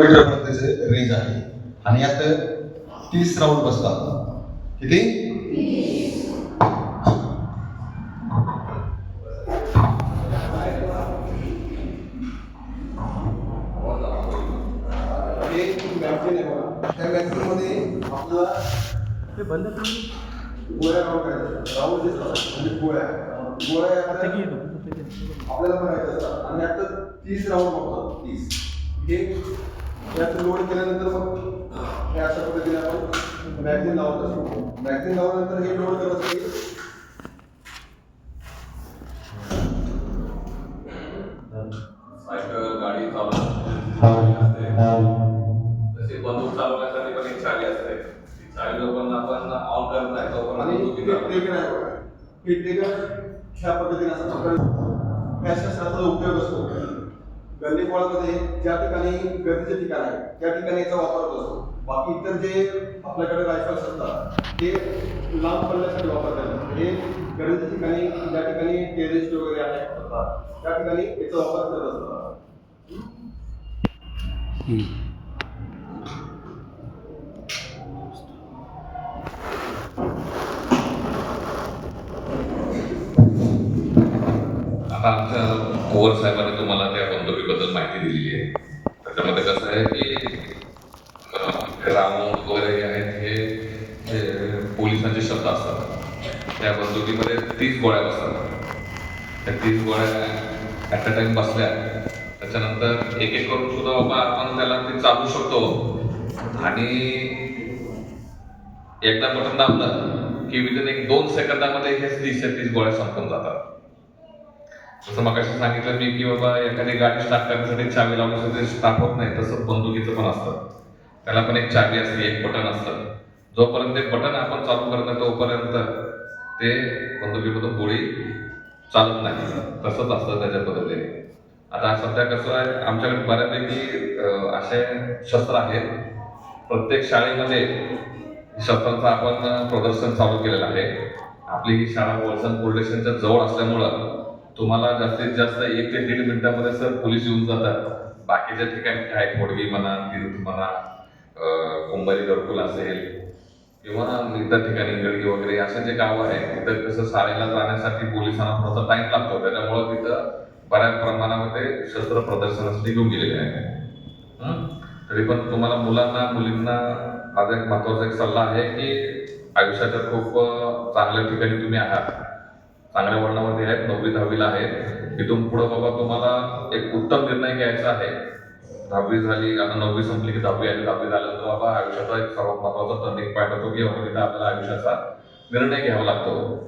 Range आहे आणि यात तीस राऊंड बसतात. किती? हे त्या मॅगझिनमध्ये आपल्याला गोळ्या राऊंड म्हणजे गोळ्या. गोळ्या आपल्याला असतात. आणि आता तीस राऊंड बघतात. तीस. हे यात लोड केल्यानंतर मग हे अशा पद्धतीने आपण मॅगझिन लावत असतो मॅगझिन लावल्यानंतर हे लोड करत असतो सायकल गाडी तशी बंदूक चालवण्यासाठी पण एक असते. ती आपण ऑन करत नाही आणि तोपर्यंत हे ट्रिगर आहे बघा. हे ह्या पद्धतीने असतात ह्या शस्त्राचा उपयोग असतो. गल्लीबॉलमध्ये ज्या ठिकाणी गर्दीचे ठिकाण आहे त्या ठिकाणी याचा वापर होत असतो. बाकी इतर जे आपल्याकडे रायफल्स असतात ते लांब पडण्यासाठी वापरतात. म्हणजे हे गर्दीच्या ठिकाणी ज्या ठिकाणी टेरिस्ट वगैरे अटॅक त्या ठिकाणी याचा वापर करत असतात. आता आमच्या कोवर साहेबांनी तुम्हाला त्या माहिती दिलेली आहे. त्याच्यामध्ये कसं आहे की राऊंड वगैरे जे आहेत हे पोलिसांचे शब्द असतात. त्या बंदुकीमध्ये तीस गोळ्या बसतात. त्या तीस गोळ्या ॲट अ टाइम बसल्या. त्याच्यानंतर एक एक करून सुद्धा बाबा आपण त्याला ते चालू शकतो. आणि एकदा बटन दाबलं की विदिन एक दोन सेकंदामध्ये हे तीस तीस गोळ्या संपून जातात. जसं मग सांगितलं मी की बाबा एखादी गाडी स्टार्ट करण्यासाठी चावी लावण्यासाठी स्टार्ट होत नाही तसं बंदुकीचं पण असतं. त्याला पण एक चावी असते एक बटन असतं. जोपर्यंत ते बटन आपण चालू करत नाही तोपर्यंत ते बंदुकीमधून गोळी चालत नाही. तसंच असतं त्याच्या पद्धतीने आता सध्या कसं आहे आमच्याकडे बऱ्यापैकी असे शस्त्र आहेत. प्रत्येक शाळेमध्ये शस्त्रांचं आपण प्रदर्शन चालू केलेलं आहे. आपली ही शाळा वळसण पोलीस स्टेशनच्या जवळ असल्यामुळं तुम्हाला जास्तीत जास्त एक ते दीड मिनिटामध्ये सर पोलीस येऊन जातात. बाकीच्या ठिकाणी काय खोडगी म्हणा तीर्थ म्हणा अं, कुंभारी घरकुल असेल किंवा इतर ठिकाणी गडगी वगैरे असं जे गाव आहे तिथं कसं शाळेला जाण्यासाठी पोलिसांना थोडासा टाइम लागतो. त्याच्यामुळं तिथं बऱ्याच प्रमाणामध्ये शस्त्र प्रदर्शनास निघून गेलेले आहे तरी पण तुम्हाला मुलांना मुलींना माझा एक महत्त्वाचा एक सल्ला आहे की आयुष्याच्या खूप चांगल्या ठिकाणी तुम्ही आहात. चांगल्या वर्णामध्ये आहेत नववी दहावीला आहेत. इथून पुढं बाबा तुम्हाला एक उत्तम निर्णय घ्यायचा आहे. दहावी झाली आता नववी संपली की दहावी आली दहावी झाल्यानंतर बाबा आयुष्याचा एक सर्वात महत्त्वाचा टर्निंग पॉईंट होतो की बाबा आपल्याला आयुष्याचा निर्णय घ्यावा लागतो.